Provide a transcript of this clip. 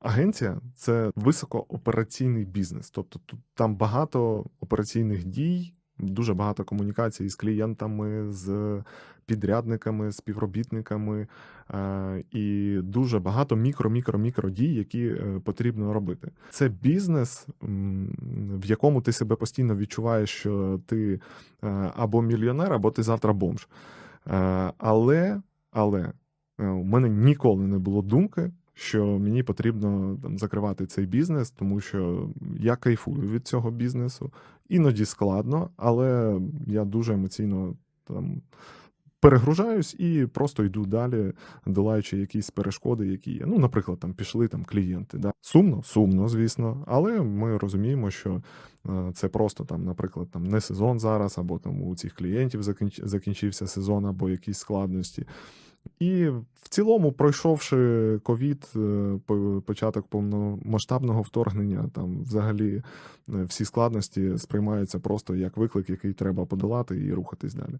Агенція це високоопераційний бізнес. Тобто тут там багато операційних дій, дуже багато комунікацій з клієнтами, з підрядниками, співробітниками е, і дуже багато мікро-мікро-мікро дій, які е, потрібно робити. Це бізнес, в якому ти себе постійно відчуваєш, що ти е, або мільйонер, або ти завтра бомж. Але, але у мене ніколи не було думки, що мені потрібно там закривати цей бізнес, тому що я кайфую від цього бізнесу. Іноді складно, але я дуже емоційно там перегружаюсь і просто йду далі, долаючи якісь перешкоди, які є. Ну, наприклад, там пішли там клієнти. Да? Сумно, сумно, звісно, але ми розуміємо, що е, це просто там, наприклад, там не сезон зараз, або там у цих клієнтів закінч- закінчився сезон, або якісь складності. І в цілому, пройшовши ковід, е, початок повномасштабного вторгнення, там взагалі е, всі складності сприймаються просто як виклик, який треба подолати і рухатись далі.